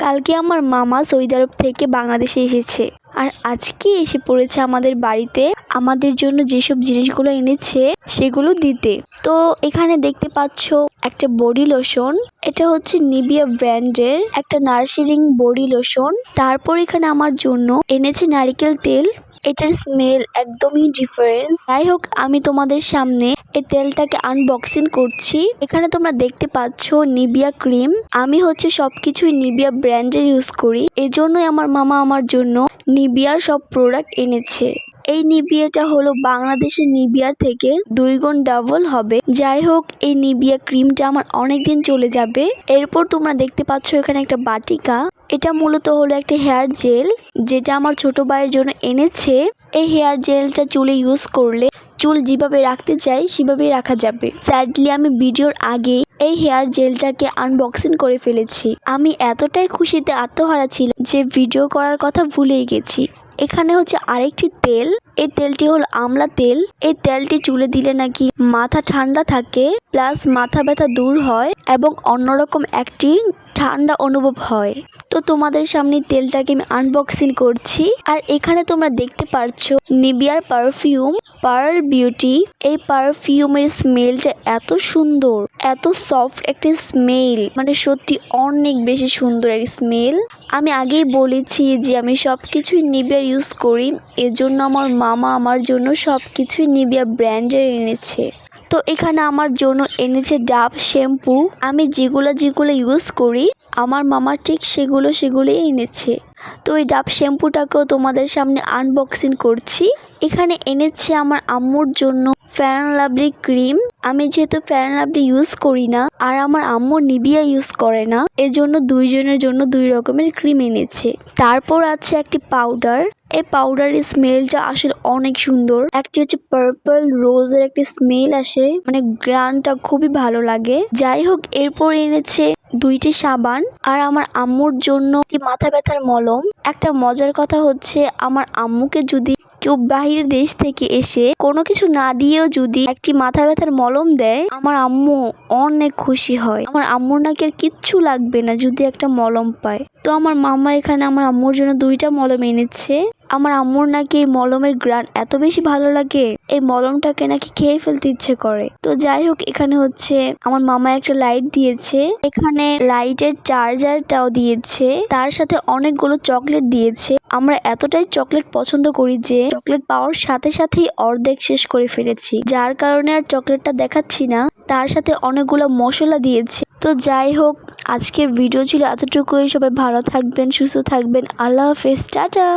কালকে আমার মামা সৌদি আরব থেকে বাংলাদেশে এসেছে। আর আজকে এসে পড়েছে আমাদের বাড়িতে। আমাদের জন্য যেসব জিনিসগুলো এনেছে, সেগুলো দিতে। তো এখানে দেখতে পাচ্ছ একটা বডি লোশন। এটা হচ্ছে নিবিয়া ব্র্যান্ডের একটা নার্সিরিং বডি লোশন। তারপর এখানে আমার জন্য এনেছে নারিকেল তেল। এটার স্মেল একদমই ডিফারেন্স যাই হোক আমি তোমাদের সামনে এই তেলটাকে আনবক্সিং করছি। এখানে তোমরা দেখতে পাচ্ছ নিবিয়া ক্রিম আমি হচ্ছে সবকিছুই নিবিয়া ব্র্যান্ডের ইউজ করি। এজন্যই আমার মামা আমার জন্য নিবিয়ার সব প্রোডাক্ট এনেছে। এই নিবিয়াটা হলো বাংলাদেশের নিবিয়ার থেকে দুই গুণ ডাবল হবে। যাই হোক, এই নিবিয়া ক্রিমটা আমার অনেক দিন চলে যাবে। এরপর তোমরা দেখতে পাচ্ছ এখানে একটা বাটিকা। এটা মূলত হলো একটা হেয়ার জেল, যেটা আমার ছোট ভাইয়ের জন্য এনেছে। এই হেয়ার জেলটা চুলে ইউজ করলে, চুল যেভাবে রাখতে চাই, সেভাবেই রাখা যাবে। স্যাডলি আমি ভিডিওর আগে এই হেয়ার জেলটাকে আনবক্সিং করে ফেলেছি। আমি এতটাই খুশিতে আত্মহারা ছিলাম যে ভিডিও করার কথা ভুলেই গেছি। এখানে হচ্ছে আরেকটি তেল। এই তেলটি হল আমলা তেল। এই তেলটি চুলে দিলে নাকি মাথা ঠান্ডা থাকে, প্লাস মাথা ব্যথা দূর হয় এবং অন্যরকম একটি ঠান্ডা অনুভব হয়। তো তোমাদের সামনে তেলটাকে আমি আনবক্সিং করছি। আর এখানে তোমরা দেখতে পারছ নিবিয়ার পারফিউম পার্ল বিউটি এই পারফিউমের স্মেলটা এত সুন্দর, এত সফট একটা স্মেল মানে সত্যি অনেক বেশি সুন্দর এক স্মেল আমি আগেই বলেছি যে আমি সব কিছুই নিবিয়া ইউজ করি। এজন্য আমার মামা আমার জন্য সব কিছুই নিবিয়া ব্র্যান্ডের এনেছে। তো এখানে আমার জন্য এনেছে ডাব, শ্যাম্পু। আমি যেগুলো যেগুলো ইউজ করি, আমার মামা ঠিক সেগুলো সেগুলোই এনেছে। তো এই ডাব, শ্যাম্পুটাকেও তোমাদের সামনে আনবক্সিং করছি। এখানে এনেছে আমার আম্মুর জন্য ফ্যান লাভলি ক্রিম আমি যেহেতু ফ্যান লাভলি ইউজ করি না, আর আমার আম্মু নিবিয়া ইউজ করে না, এজন্য দুইজনের জন্য দুই রকমের ক্রিম এনেছে। তারপর আছে একটি পাউডার এই পাউডারের স্মেলটা আসলে অনেক সুন্দর। একটি হচ্ছে পার্পল রোজের একটি স্মেল আসে। মানে গ্রানটা খুবই ভালো লাগে। যাই হোক, এরপর এনেছে দুইটি সাবান আর আমার আম্মুর জন্য একটি মাথা ব্যথার মলম। একটা মজার কথা হচ্ছে, আমার আম্মুকে যদি কেউ বাহিরের দেশ থেকে এসে কোনো কিছু না দিয়েও যদি একটি মাথা ব্যথার মলম দেয়, আমার আম্মু অনেক খুশি হয়। আমার আম্মুর নাকি আর কিচ্ছু লাগবে না যদি একটা মলম পায়। তো আমার মামা এখানে আমার আম্মুর জন্য দুইটা মলম এনেছে। আমার আম্মুর নাকি এই মলমের গ্রান এত বেশি ভালো লাগে। এই মলমটাকে নাকি খেয়ে ফেলতে ইচ্ছে করে। তো যাই হোক, এখানে হচ্ছে আমার মামা একটা লাইট দিয়েছে। এখানে লাইটের চার্জারটাও দিয়েছে। তার সাথে অনেকগুলো চকলেট দিয়েছে। আমরা এতটাই চকলেট পছন্দ করি যে, চকলেট পাওয়ার সাথে সাথেই অর্ধেক শেষ করে ফেলেছি। যার কারণে আর চকলেটটা দেখাচ্ছি না। তার সাথে অনেকগুলো মশলা দিয়েছে। তো যাই হোক, আজকের ভিডিও ছিল এতটুকুই। সবাই ভালো থাকবেন, সুস্থ থাকবেন। আল্লাহ হাফেজ। টাটা!